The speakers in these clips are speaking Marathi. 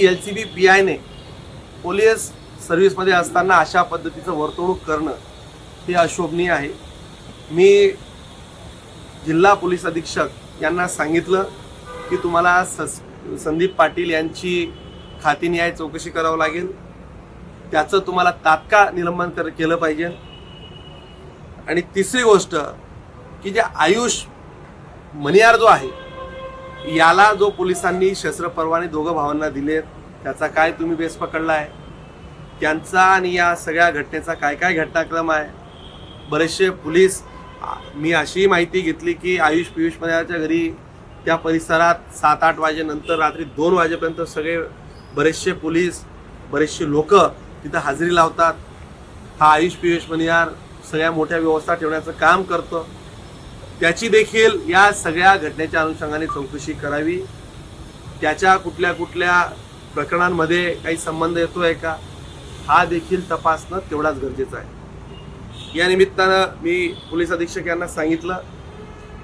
एल सी बी पी आयने पोलीस सर्व्हिसमध्ये असताना अशा पद्धतीचं वर्तवणूक करणं हे अशोभनीय आहे. मी जिल्हा पोलीस अधीक्षक यांना सांगितलं की तुम्हाला सस संदीप पाटील यांची खातीन्याय चौकशी करावं लागेल. त्याचं तुम्हाला तात्काळ निलंबन कर केलं पाहिजे. आणि तिसरी गोष्ट की जे आयुष मनियार जो आहे याला जो पोलिसांनी शस्त्र परवाने दोघं भावांना दिले त्याचा काय तुम्ही बेस पकडला आहे त्यांचा आणि या सगळ्या घटनेचा काय काय घटनाक्रम आहे? बरेचसे पोलीस मी अशी माहिती घेतली की आयुष पियुष मनियारच्या घरी त्या परिसरात सात आठ वाजेनंतर रात्री दोन वाजेपर्यंत सगळे बरेचसे पोलीस बरेचसे लोक तिथं हजेरी लावतात. हा आयुष पियुष मनियार सगळ्या मोठ्या व्यवस्था ठेवण्याचं काम करतो. त्याची देखील या सगळ्या घटनेच्या अनुषंगाने चौकशी करावी. त्याच्या कुठल्या कुठल्या प्रकरणांमध्ये काही संबंध येतो आहे का हा देखील तपासणं तेवढाच गरजेचं आहे. या निमित्तानं मी पोलीस अधीक्षक यांना सांगितलं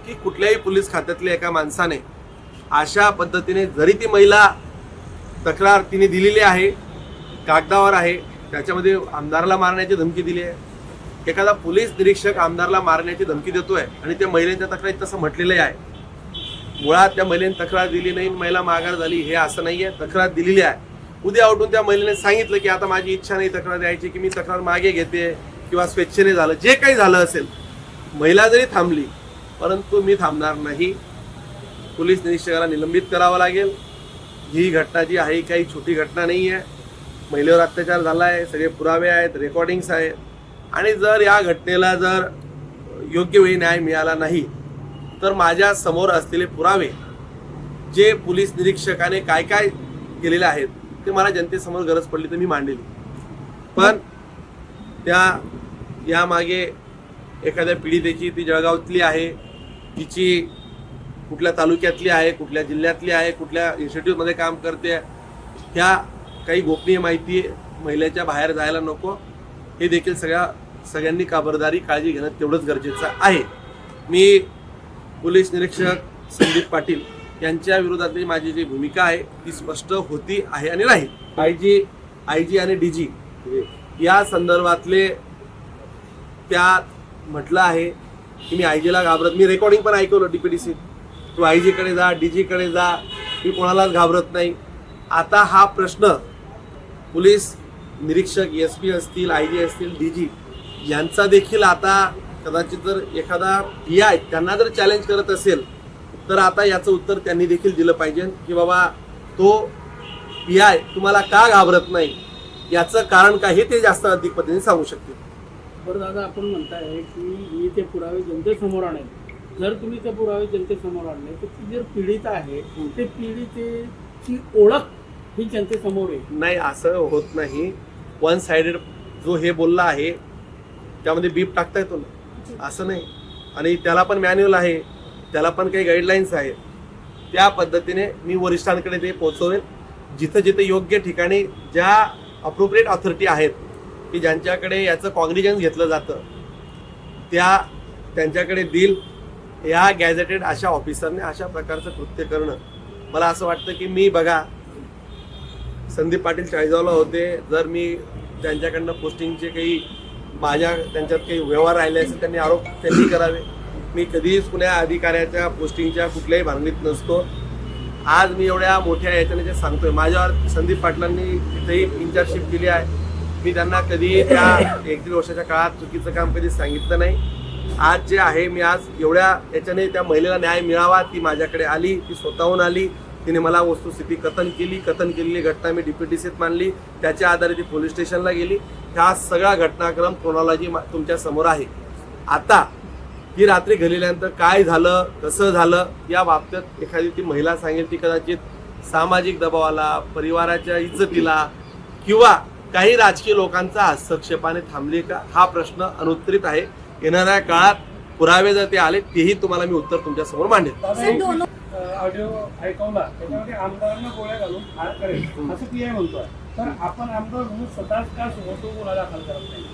की कुठल्याही पोलीस खात्यातल्या एका माणसाने अशा पद्धतीने जरी ती महिला तक्रार तिने दिलेली आहे कागदावर आहे त्याच्यामध्ये आमदाराला मारण्याची धमकी दिली आहे एखादा पोलीस निरीक्षक आमदारला मारण्याची धमकी देतोय आणि त्या महिलेच्या तक्रारीत तसं म्हटलेलं आहे. मुळात त्या महिलेने तक्रार दिली नाही महिला माघार झाली हे असं नाहीये. तक्रार दिलेली आहे. उद्या उठून त्या महिलेने सांगितलं की आता माझी इच्छा नाही तक्रार द्यायची की मी तक्रार मागे घेते किंवा स्वेच्छेने झालं. जे काही झालं असेल महिला जरी थांबली परंतु मी थांबणार नाही. पोलीस निरीक्षकाला निलंबित करावं लागेल. ही घटना जी आहे काही छोटी घटना नाही आहे महिलेवर अत्याचार झाला आहे सगळे पुरावे आहेत रेकॉर्डिंग्स आहेत. आणि जर या घटनेला जर योग्य वेळी न्याय मिळाला नाही तर माझ्यासमोर असलेले पुरावे जे पोलीस निरीक्षकाने काय काय केलेले आहेत ते मला जनतेसमोर गरज पडली तर मी मांडलेली पण त्या यामागे एखाद्या पीडितेची ती जळगावातली आहे तिची कुठल्या तालुक्यातली आहे कुठल्या जिल्ह्यातली आहे कुठल्या इन्स्टिट्यूटमध्ये काम करते ह्या काही गोपनीय माहिती महिलेच्या बाहेर जायला नको हे देखील सगळ्या सगळ्यांनी खबरदारी काळजी घेणं तेवढंच गरजेचं आहे. मी पोलीस निरीक्षक संदीप पाटील यांच्या विरोधातली माझी जी भूमिका आहे ती स्पष्ट होती आहे आणि राहील. आय जी आय जी आणि डी जी या संदर्भातले त्यात म्हटलं आहे की मी आय जीला घाबरत मी रेकॉर्डिंग पण ऐकवलं डी पी डी सी तू आय जीकडे जा डी जीकडे जा मी कोणालाच घाबरत नाही. आता हा प्रश्न पोलीस निरीक्षक एस पी असतील आय जी असतील डी जी यांचा देखील आता कदाचित जर एखादा पी आय त्यांना जर चॅलेंज करत असेल तर आता याचं उत्तर त्यांनी देखील दिलं पाहिजे की बाबा तो पी आय तुम्हाला का घाबरत नाही? याचं कारण काय? हे ते जास्त अधिक पद्धतीने सांगू शकतील. बरं दादा आपण म्हणताय की मी ते पुरावे जनतेसमोर आणेल. जर तुम्ही ते पुरावे जनतेसमोर आणले तर ती जर पीडित आहे ते पीडितेची ओळख ही जनतेसमोर आहे नाही असं होत नाही. वन साइडेड जो हे बोलला आहे त्यामध्ये बीप टाकता येतो ना. असं नाही. आणि त्याला पण मॅन्युअल आहे. त्याला पण काही गाईडलाईन्स आहेत. त्या पद्धतीने मी वरिष्ठांकडे ते पोहोचवेल जिथं जिथं योग्य ठिकाणी ज्या अप्रोप्रिएट ऑथॉरिटी आहेत की ज्यांच्याकडे याचं कॉग्निजन्स घेतलं जातं त्या त्यांच्याकडे देईल या गॅझेटेड अशा ऑफिसरने अशा प्रकारचं कृत्य करणं. मला असं वाटतं की मी बघा संदीप पाटील चाळीसगावला होते. जर मी त्यांच्याकडनं पोस्टिंगचे काही माझ्या त्यांच्यात काही व्यवहार राहिले असेल त्यांनी आरोप त्यांनी करावे. मी कधीच कुण्या अधिकाऱ्याच्या पोस्टिंगच्या कुठल्याही भांडणीत नसतो. आज मी एवढ्या मोठ्या याच्याने जे सांगतोय माझ्यावर संदीप पाटलांनी तिथेही इंटर्नशिप दिली आहे. मी त्यांना कधी त्या एक दीड वर्षाच्या काळात चुकीचं काम कधी सांगितलं नाही. आज जे आहे मी आज एवढ्या याच्याने त्या महिलेला न्याय मिळावा ती माझ्याकडे आली ती स्वतःहून आली तिने मला वस्तुस्थिती कथन केली. कथन केलेली घटना मी डिप्युटी सीत मानली. त्याच्या आधारे ती पोलीस स्टेशनला गेली. ह्या सगळा घटनाक्रम क्रोनॉलॉजी तुमच्यासमोर आहे. आता ही रात्री घडलेल्यानंतर काय झालं कसं झालं या बाबतीत एखादी ती महिला सांगेल ती कदाचित सामाजिक दबावाला परिवाराच्या इज्जतीला किंवा काही राजकीय लोकांचा हस्तक्षेपाने थांबली का? हा प्रश्न अनुत्तरित आहे. येणाऱ्या काळात पुरावे जर ते आले तेही तुम्हाला मी उत्तर तुमच्यासमोर मांडेल ऑडिओ ऐकवला त्याच्यामध्ये आमदारांना गोळ्या घालून ठार करेल असं पी आय म्हणतोय. तर आपण आमदार म्हणून स्वतःच का समोर तो गुन्हा दाखल करत नाही?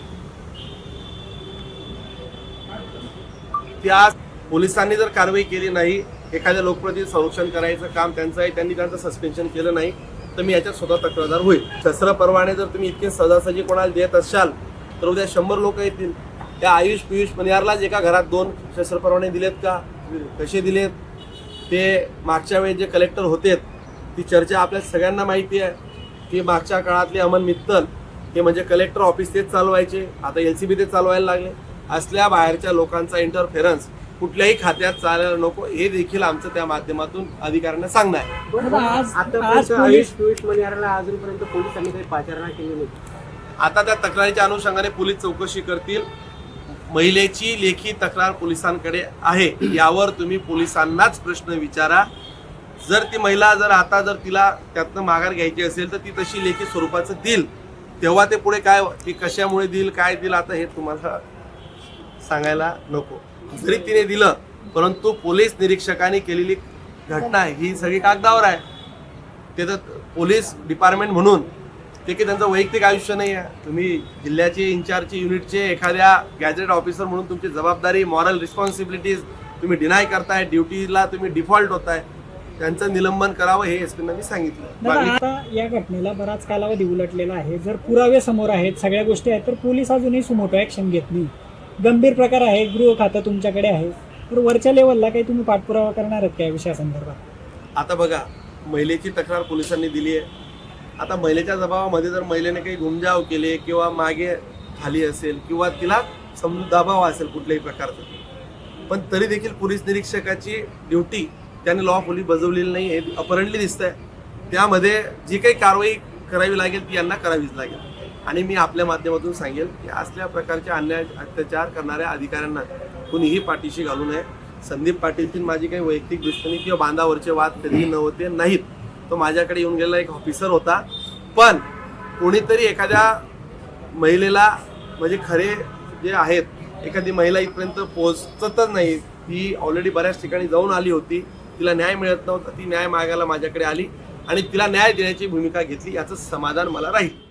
त्या पोलिसांनी जर कारवाई केली नाही एखाद्या लोकप्रतिनिधी संरक्षण करायचं काम त्यांचं आहे त्यांनी त्यांचं सस्पेन्शन केलं नाही तर मी याच्यात स्वतः तक्रारदार होईल. शस्त्र परवाने जर तुम्ही इतके सहजासहजी कोणाला देत असाल तर उद्या शंभर लोक येतील. त्या आयुष पियुष मनियारलाच एका घरात दोन शस्त्र परवाने दिलेत का? कसे दिलेत? ते मागच्या वेळेस जे कलेक्टर होते ती चर्चा आपल्या सगळ्यांना माहिती आहे. की मागच्या काळातले अमन मित्तल हे म्हणजे कलेक्टर ऑफिस तेच चालवायचे आता एल सी बी ते चालवायला लागले. असल्या बाहेरच्या लोकांचा इंटरफेरन्स कुठल्याही खात्यात चालायला नको हे देखील आमचं त्या माध्यमातून अधिकाऱ्यांना सांगणं आहे. आता त्या तक्रारीच्या अनुषंगाने पोलीस चौकशी करतील. महिलेची लेखी तक्रार पोलिसांकडे आहे. यावर तुम्ही पोलिसांनाच प्रश्न विचारा. जर ती महिला जर आता जर तिला त्यातनं माघार घ्यायची असेल तर ती तशी लेखी स्वरूपाचं देईल. तेव्हा ते पुढे काय ती कशामुळे देईल काय देईल आता हे तुम्हाला सांगायला नको. जरी तिने दिलं परंतु पोलीस निरीक्षकाने केलेली घटना ही सगळी कागदावर आहे. ते तर पोलीस डिपार्टमेंट म्हणून ते की त्यांचं वैयक्तिक आयुष्य नाही आहे. तुम्ही जिल्ह्याचे इन्चार्जचे युनिटचे एखाद्या गॅजेट ऑफिसर म्हणून तुमची जबाबदारी मॉरल रिस्पॉन्सिबिलिटीज तुम्ही डिनाय करताय ड्युटीला तुम्ही डिफॉल्ट होताय त्यांचं निलंबन करावं हे एस मी सांगितलं. दादा आता या घटनेला बराच कालावधी उलटलेला आहे. जर पुरावे समोर आहेत सगळ्या गोष्टी आहेत तर पोलीस अजूनही सुमोटो ऍक्शन घेत नाही. गंभीर प्रकार आहे गृह खातं तुमच्याकडे आहे. तर वरच्या लेवलला काही तुम्ही पाठपुरावा करणार आहेत का या विषयासंदर्भात? आता बघा महिलेची तक्रार पोलिसांनी दिली आहे. आता महिलेच्या दबावामध्ये जर महिलेने काही घुमजाव केले किंवा मागे खाली असेल किंवा तिला समजू दबाव असेल कुठल्याही प्रकारचा पण तरी देखील पोलीस निरीक्षकाची ड्युटी त्याने लॉ पोलीस बजवलेली नाही हे अपरंटली आहे त्यामध्ये जी काही कारवाई करावी लागेल ती यांना करावीच लागेल. आणि मी आपल्या माध्यमातून सांगेल की असल्या प्रकारचे अन्याय अत्याचार करणाऱ्या अधिकाऱ्यांना कुणीही पाठीशी घालू नये. संदीप पाटीलची माझी काही वैयक्तिक दृष्टीने किंवा बांधावरचे वाद कधीही नव्हते नाहीत. तो माझ्याकडे येऊन गेलेला एक ऑफिसर होता. पण कोणीतरी एखाद्या महिलेला म्हणजे खरे जे आहेत एखादी महिला इथपर्यंत पोहोचतच नाही. ती ऑलरेडी बऱ्याच ठिकाणी जाऊन आली होती. तिला न्याय मिळत नव्हता. ती न्याय मागायला माझ्याकडे आली आणि तिला न्याय देण्याची भूमिका घेतली. याचं समाधान मला राहील.